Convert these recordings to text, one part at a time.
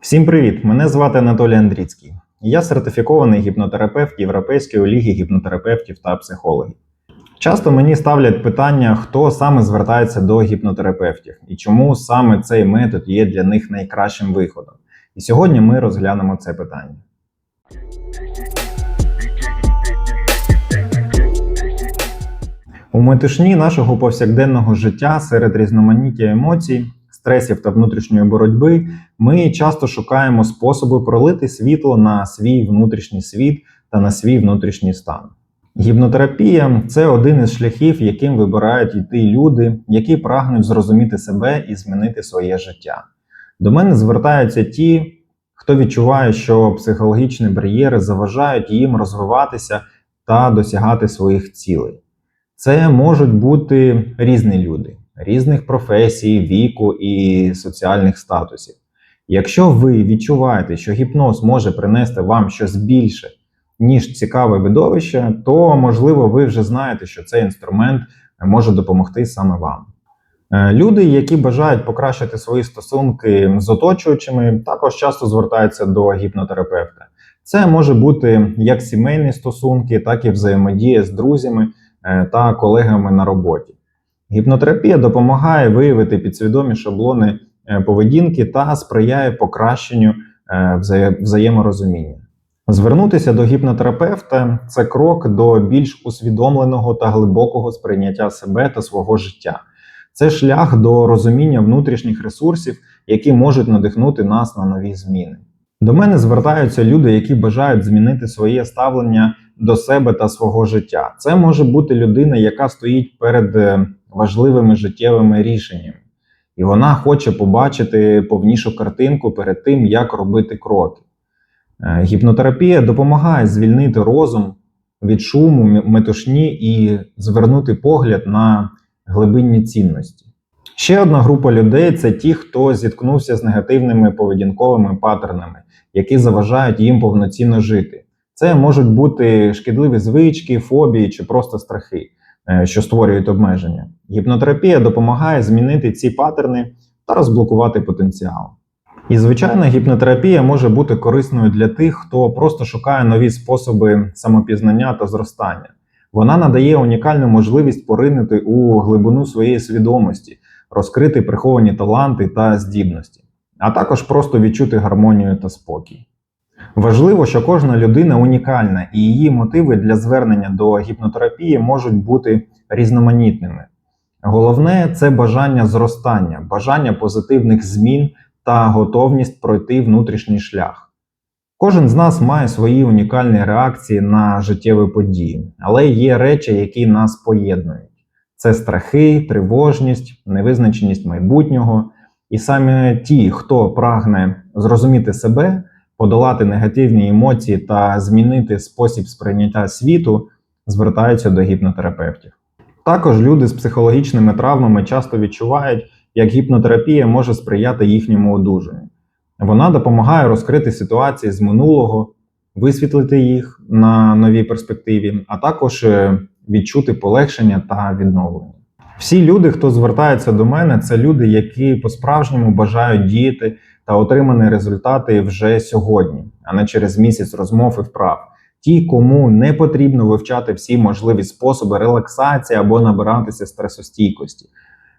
Всім привіт! Мене звати Анатолій Андріцький. Я сертифікований гіпнотерапевт Європейської ліги гіпнотерапевтів та психологів. Часто мені ставлять питання, хто саме звертається до гіпнотерапевтів і чому саме цей метод є для них найкращим виходом. І сьогодні ми розглянемо це питання. У метушні нашого повсякденного життя серед різноманіття емоцій, стресів та внутрішньої боротьби ми часто шукаємо способи пролити світло на свій внутрішній світ та на свій внутрішній стан. Гіпнотерапія це один із шляхів, яким вибирають йти люди, які прагнуть зрозуміти себе і змінити своє життя. До мене звертаються ті, хто відчуває, що психологічні бар'єри заважають їм розвиватися та досягати своїх цілей. Це можуть бути різні люди, різних професій, віку і соціальних статусів. Якщо ви відчуваєте, що гіпноз може принести вам щось більше, ніж цікаве видовище, то можливо ви вже знаєте, що цей інструмент може допомогти саме вам. Е, Люди, які бажають покращити свої стосунки з оточуючими, також часто звертаються до гіпнотерапевта. Це може бути як сімейні стосунки, так і взаємодія з друзями е, та колегами на роботі. Гіпнотерапія допомагає виявити підсвідомі шаблони е, поведінки та сприяє покращенню е, взаєморозуміння. Звернутися до гіпнотерапевта це крок до більш усвідомленого та глибокого сприйняття себе та свого життя. Це шлях до розуміння внутрішніх ресурсів, які можуть надихнути нас на нові зміни. До мене звертаються люди, які бажають змінити своє ставлення до себе та свого життя. Це може бути людина, яка стоїть перед е, важливими життєвими рішеннями, і вона хоче побачити повнішу картинку перед тим, як робити кроки. Е, Гіпнотерапія допомагає звільнити розум від шуму, метушні і звернути погляд на глибинні цінності. Ще одна група людей це ті, хто зіткнувся з негативними поведінковими паттернами, які заважають їм повноцінно жити. Це можуть бути шкідливі звички, фобії чи просто страхи, що створюють обмеження. Гіпнотерапія допомагає змінити ці паттерни та розблокувати потенціал. І, звичайно, гіпнотерапія може бути корисною для тих, хто просто шукає нові способи самопізнання та зростання. Вона надає унікальну можливість поринути у глибину своєї свідомості, розкрити приховані таланти та здібності, а також просто відчути гармонію та спокій. Важливо, що кожна людина унікальна, і її мотиви для звернення до гіпнотерапії можуть бути різноманітними. Головне це бажання зростання, бажання позитивних змін та готовність пройти внутрішній шлях. Кожен з нас має свої унікальні реакції на життєві події, але є речі, які нас поєднують: це страхи, тривожність, невизначеність майбутнього. І саме ті, хто прагне зрозуміти себе, подолати негативні емоції та змінити спосіб сприйняття світу, звертаються до гіпнотерапевтів. Також люди з психологічними травмами часто відчувають, як гіпнотерапія може сприяти їхньому одужанню. Вона допомагає розкрити ситуації з минулого, висвітлити їх на новій перспективі, а також е, відчути полегшення та відновлення. Всі люди, хто звертається до мене, це люди, які по-справжньому бажають діяти та отримані результати вже сьогодні, а не через місяць розмов і вправ. Ті, кому не потрібно вивчати всі можливі способи релаксації або набиратися стресостійкості,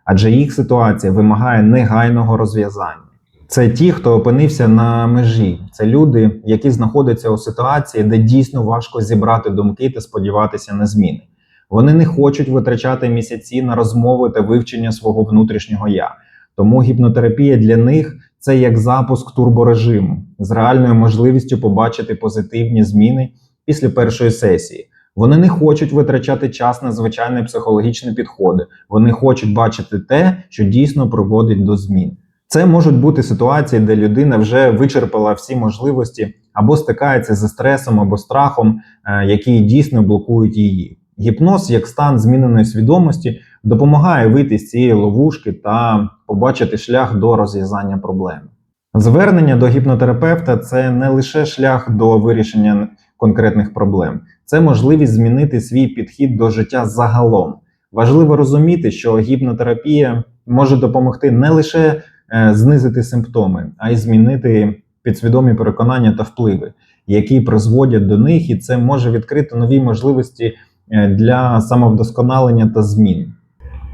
адже їх ситуація вимагає негайного розв'язання. Це ті, хто опинився на межі. Це люди, які знаходяться у ситуації, де дійсно важко зібрати думки та сподіватися на зміни. Вони не хочуть витрачати місяці на розмови та вивчення свого внутрішнього я. Тому гіпнотерапія для них це як запуск турборежиму з реальною можливістю побачити позитивні зміни після першої сесії. Вони не хочуть витрачати час на звичайні психологічні підходи. Вони хочуть бачити те, що дійсно приводить до змін. Це можуть бути ситуації, де людина вже вичерпала всі можливості або стикається зі стресом або страхом, е, які дійсно блокують її. Гіпноз, як стан зміненої свідомості, допомагає вийти з цієї ловушки та побачити шлях до розв'язання проблеми. Звернення до гіпнотерапевта це не лише шлях до вирішення конкретних проблем, це можливість змінити свій підхід до життя загалом. Важливо розуміти, що гіпнотерапія може допомогти не лише е, знизити симптоми, а й змінити підсвідомі переконання та впливи, які призводять до них, і це може відкрити нові можливості е, для самовдосконалення та змін.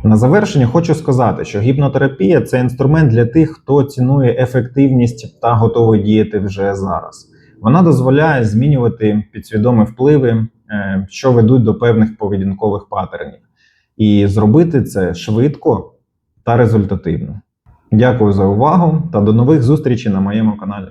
На завершення хочу сказати, що гіпнотерапія це інструмент для тих, хто цінує ефективність та готовий діяти вже зараз. Вона дозволяє змінювати підсвідомі впливи, е, що ведуть до певних поведінкових паттернів, і зробити це швидко та результативно. Дякую за увагу та до нових зустрічей на моєму каналі.